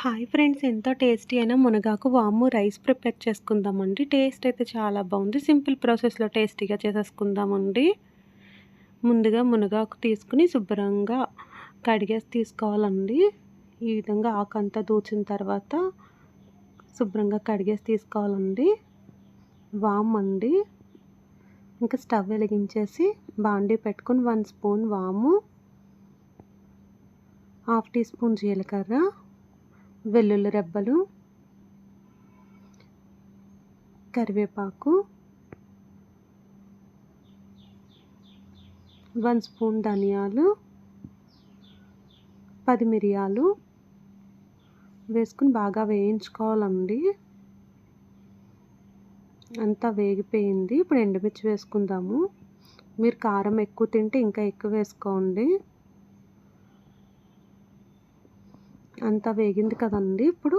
Hi friends ఎంతో tasty అయినా మునగాకు వాము రైస్ ప్రిపేర్ చేసుకుందామండి. టేస్ట్ అయితే చాలా బాగుంది. సింపుల్ ప్రాసెస్లో టేస్టీగా చేసేసుకుందామండి. ముందుగా మునగాకు తీసుకుని శుభ్రంగా కడిగేసి తీసుకోవాలండి. ఈ విధంగా ఆకంతా దూచిన తర్వాత శుభ్రంగా కడిగేసి తీసుకోవాలండి. వాము అండి ఇంకా స్టవ్ వెలిగించేసి బాండీ పెట్టుకుని వన్ స్పూన్ వాము హాఫ్ టీ స్పూన్ జీలకర్ర వెల్లుల్లి రెబ్బలు కరివేపాకు వన్ స్పూన్ ధనియాలు పది మిరియాలు వేసుకుని బాగా వేయించుకోవాలండి. అంతా వేగిపోయింది. ఇప్పుడు ఎండుమిర్చి వేసుకుందాము. మీరు కారం ఎక్కువ తింటే ఇంకా ఎక్కువ వేసుకోండి. అంతా వేగింది కదండి ఇప్పుడు.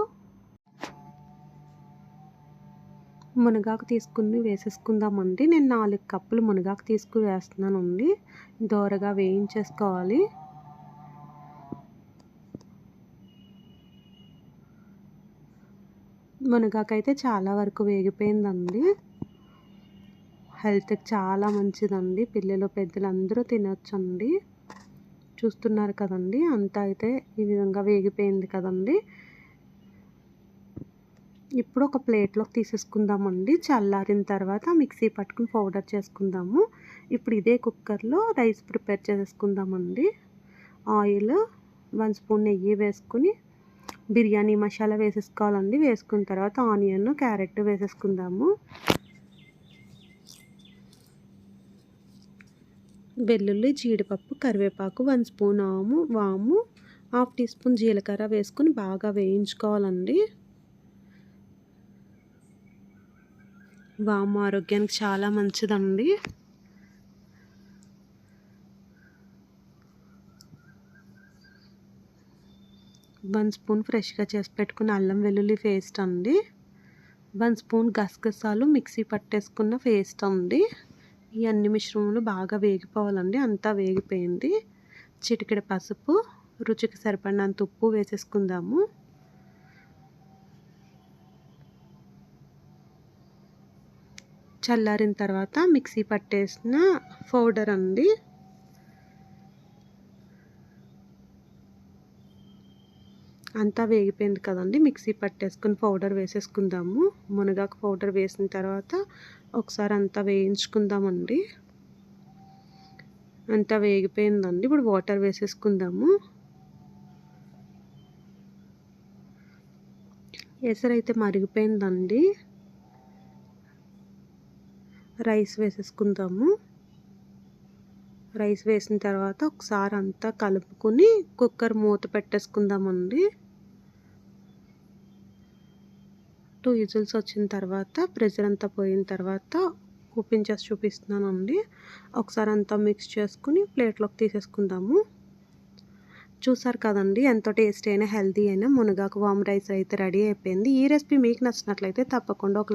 మునగాకు తీసుకుని వేసేసుకుందామండి. నేను నాలుగు కప్పులు మునగాకు తీసుకుని వేస్తున్నానండి. దోరగా వేయించేసుకోవాలి. మునగాకు అయితే చాలా వరకు వేగిపోయిందండి. హెల్త్కి చాలా మంచిదండి. పిల్లలు పెద్దలు అందరూ తినొచ్చండి. చూస్తున్నారు కదండి. అంతా అయితే ఈ విధంగా వేగిపోయింది కదండి. ఇప్పుడు ఒక ప్లేట్లోకి తీసేసుకుందామండి. చల్లారిన తర్వాత మిక్సీ పట్టుకుని పౌడర్ చేసుకుందాము. ఇప్పుడు ఇదే కుక్కర్లో రైస్ ప్రిపేర్ చేసేసుకుందామండి. ఆయిల్ వన్ స్పూన్ నెయ్యి వేసుకుని బిర్యానీ మసాలా వేసేసుకోవాలండి. వేసుకున్న తర్వాత ఆనియన్ క్యారెట్ వేసేసుకుందాము. వెల్లుల్లి జీడిపప్పు కరివేపాకు వన్ స్పూన్ ఆము వాము హాఫ్ టీ స్పూన్ జీలకర్ర వేసుకొని బాగా వేయించుకోవాలండి. వాము ఆరోగ్యానికి చాలా మంచిదండి. వన్ స్పూన్ ఫ్రెష్గా చేసి పెట్టుకున్న అల్లం వెల్లుల్లి పేస్ట్ అండి. వన్ స్పూన్ గసగసాలు మిక్సీ పట్టేసుకున్న పేస్ట్ అండి. ఈ అన్ని మిశ్రమాలు బాగా వేగిపోవాలండి. అంతా వేగిపోయింది. చిటికెడ పసుపు రుచికి సరిపడినంత ఉప్పు వేసేసుకుందాము. చల్లారిన తర్వాత మిక్సీ పట్టేసిన పౌడర్ అండి. అంతా వేగిపోయింది కదండి. మిక్సీ పట్టేసుకుని పౌడర్ వేసేసుకుందాము. మునగాకు పౌడర్ వేసిన తర్వాత ఒకసారి అంతా వేయించుకుందామండి. అంతా వేగిపోయిందండి. ఇప్పుడు వాటర్ వేసేసుకుందాము. ఎసరైతే మరిగిపోయిందండి. రైస్ వేసేసుకుందాము. రైస్ వేసిన తర్వాత ఒకసారి అంతా కలుపుకొని కుక్కర్ మూత పెట్టేసుకుందామండి. టూ విజిల్స్ వచ్చిన తర్వాత ప్రెషర్ అంతా పోయిన తర్వాత ఓపెన్ చేసి చూపిస్తున్నానండి. ఒకసారి అంతా మిక్స్ చేసుకుని ప్లేట్లోకి తీసేసుకుందాము. చూసారు కదండి ఎంతో టేస్టీ అయినా హెల్తీ అయినా మునగాకు వామ్ రైస్ అయితే రెడీ అయిపోయింది. ఈ రెసిపీ మీకు నచ్చినట్లయితే తప్పకుండా ఒక